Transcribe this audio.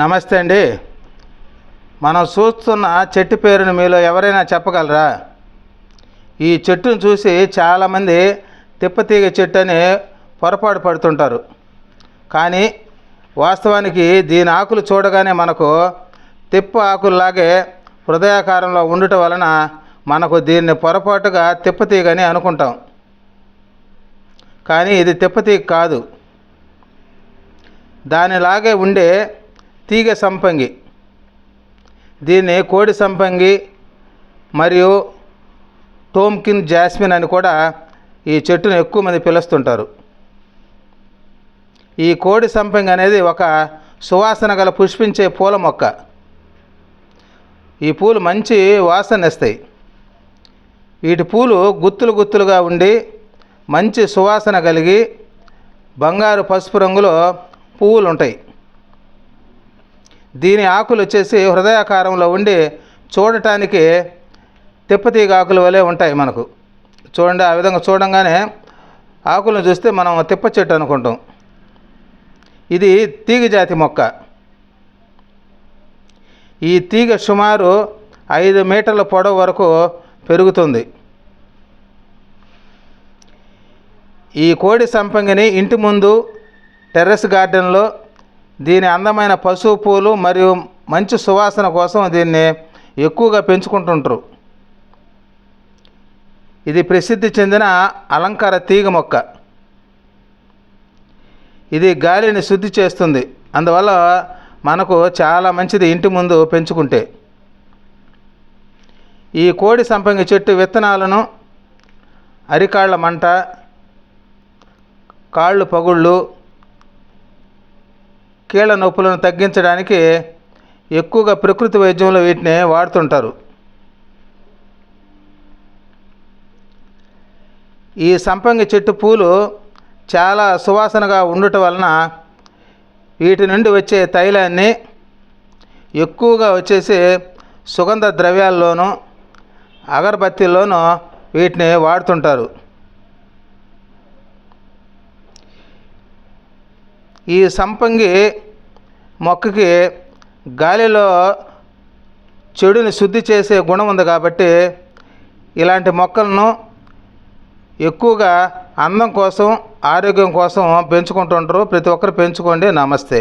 నమస్తే అండి. మనం చూస్తున్న చెట్టు పేరుని మీలో ఎవరైనా చెప్పగలరా? ఈ చెట్టును చూసి చాలామంది తిప్పతీగ చెట్టు అని పొరపాటు పడుతుంటారు. కానీ వాస్తవానికి దీని ఆకులు చూడగానే మనకు తిప్ప ఆకుల్లాగే హృదయాకారంలో ఉండటం వలన మనకు దీన్ని పొరపాటుగా తిప్పతీగని అనుకుంటాం. కానీ ఇది తిప్పతీగ కాదు. దానిలాగే ఉండే తీగ సంపంగి. దీన్ని కోడి సంపంగి మరియు టోమ్కిన్ జాస్మిన్ అని కూడా ఈ చెట్టును ఎక్కువ మంది పిలుస్తుంటారు. ఈ కోడి సంపంగి అనేది ఒక సువాసన గల పుష్పించే పూల మొక్క. ఈ పూలు మంచి వాసన ఇస్తాయి వీటి పూలు గుత్తులు గుత్తులుగా ఉండి మంచి సువాసన కలిగి బంగారు పసుపు రంగులో పువ్వులు ఉంటాయి దీని ఆకులు వచ్చేసి హృదయాకారంలో ఉండి చూడటానికి తిప్పతీగ ఆకుల వలె ఉంటాయి మనకు. చూడండి ఆ విధంగా చూడంగానే ఆకులను చూస్తే మనం తిప్ప చెట్టు అనుకుంటాం. ఇది తీగ జాతి మొక్క. ఈ తీగ సుమారు ఐదు మీటర్ల పొడవు వరకు పెరుగుతుంది. ఈ కోడి సంపంగిని ఇంటి ముందు టెర్రస్ గార్డెన్లో దీని అందమైన పసుపు పూలు మరియు మంచి సువాసన కోసం దీన్ని ఎక్కువగా పెంచుకుంటుంటారు. ఇది ప్రసిద్ధి చెందిన అలంకార తీగ మొక్క. ఇది గాలిని శుద్ధి చేస్తుంది. అందువల్ల మనకు చాలా మంచిది ఇంటి ముందు పెంచుకుంటే. ఈ కోడి సంపంగి చెట్టు విత్తనాలను అరికాళ్ళ మంట కాళ్ళు పగుళ్ళు కీళ్ళ నొప్పులను తగ్గించడానికి ఎక్కువగా ప్రకృతి వైద్యంలో వీటిని వాడుతుంటారు. ఈ సంపంగి చెట్టు పూలు చాలా సువాసనగా ఉండటం వలన వీటి నుండి వచ్చే తైలాన్ని ఎక్కువగా వచ్చేసి సుగంధ ద్రవ్యాల్లోనూ అగరబత్తీల్లోనూ వీటిని వాడుతుంటారు. ఈ సంపంగి మొక్కకి గాలిలో చెడుని శుద్ధి చేసే గుణం ఉంది కాబట్టి ఇలాంటి మొక్కలను ఎక్కువగా అందం కోసం ఆరోగ్యం కోసం పెంచుకుంటుంటారు ప్రతి ఒక్కరు పెంచుకోండి. నమస్తే.